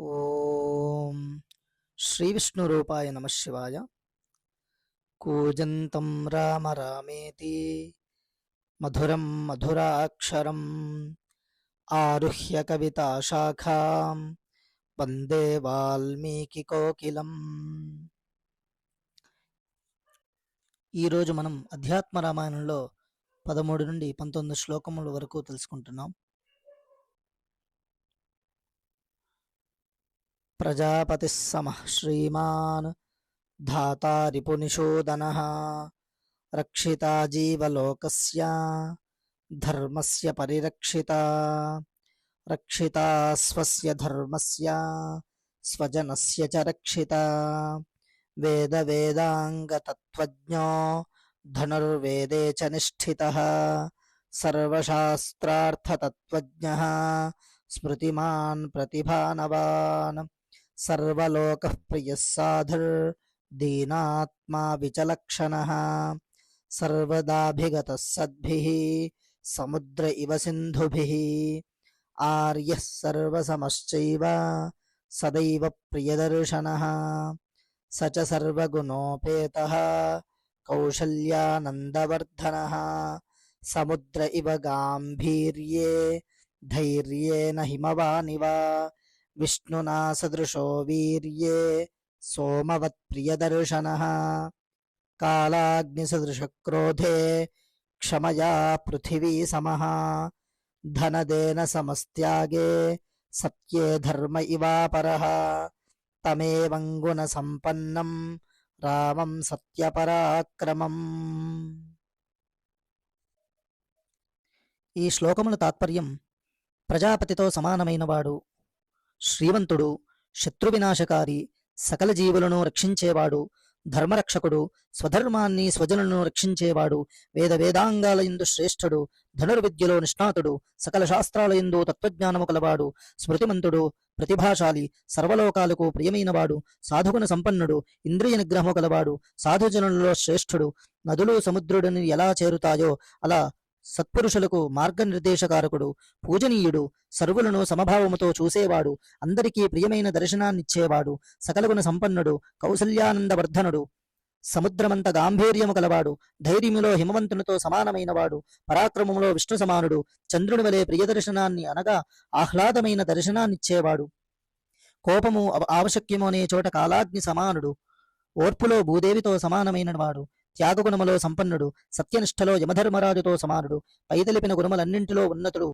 ఓం శ్రీ విష్ణురూపాయ నమ శివాయ. కూజంతం రామ రామేతి మధురం మధురాక్షరం ఆరుహ్య కవితాశాఖాం వందే వాల్మీకి కోకిలం. ఈరోజు మనం అధ్యాత్మ రామాయణంలో పదమూడు నుండి పంతొమ్మిది శ్లోకముల వరకు తెలుసుకుంటున్నాం. प्रजापति समः धाता ऋपुनिषोदन रक्षिता जीवलोकस्य, धर्मस्य परिरक्षिता। रक्षिता स्वस्य से स्वजन से रक्षिता। वेदांगतत्व धनुर्वेदे च निष्ठितः। सर्वशास्त्रार्थतत्व स्मृतिमान् प्रतिभानवान्। सर्वलोकः प्रियः साधुर्दीनात्मा विचलक्षण। सर्वदागत सद्भि, समुद्र इव सिंधु आर्य सर्वसमश्चैव, सदैव प्रियदर्शनः। स च कौशल्यानंदवर्धन समुद्र इव गाम्भीर्ये धैर्य हिमवानिव। విష్ణునా సదృశో వీర్యే సోమవత్ప్రియదర్శనः కాలాగ్నిసదృశక్రోధే క్షమయా పృథివీ సమः ధనదేన సమస్త్యాగే సత్యే ధర్మ ఇవాపరः తమేవం గుణసంపన్నం రామం సత్యపరాక్రమం ఈ శ్లోకముల తాత్పర్యం ప్రజాపతితో సమానమైనవాడు శ్రీవంతుడు శత్రువినాశకారి సకల జీవులను రక్షించేవాడు ధర్మరక్షకుడు స్వధర్మాన్ని స్వజనులను రక్షించేవాడు వేద వేదాంగాల యందు శ్రేష్ఠుడు ధనుర్విద్యలో నిష్ణాతుడు సకల శాస్త్రాల యందు తత్వజ్ఞానము కలవాడు స్మృతిమంతుడు ప్రతిభాశాలి సర్వలోకాలకు ప్రియమైనవాడు సాధుగుణ సంపన్నుడు ఇంద్రియ నిగ్రహము కలవాడు సాధుజనులలో శ్రేష్ఠుడు నదులు సముద్రుడిని ఎలా చేరుతాయో అలా సత్పురుషులకు మార్గనిర్దేశకారకుడు పూజనీయుడు సర్వులను సమభావముతో చూసేవాడు అందరికీ ప్రియమైన దర్శనాన్నిచ్చేవాడు సకలగుణ సంపన్నుడు కౌసల్యానందవర్ధనుడు. సముద్రమంత గాంభీర్యము కలవాడు ధైర్యములో హిమవంతునితో సమానమైనవాడు పరాక్రమములో విష్ణు సమానుడు చంద్రుని వలె ప్రియదర్శనాన్ని అనగా ఆహ్లాదమైన దర్శనాన్నిచ్చేవాడు. కోపము ఆవశక్యము అనే చోట కాలాగ్ని సమానుడు ఓర్పులో భూదేవితో సమానమైన వాడు త్యాగగుణములో సంపన్నుడు సత్యనిష్టలో యమధర్మరాజుతో సమానుడు పైదలిపిన గుణములన్నింటిలో ఉన్నతుడు.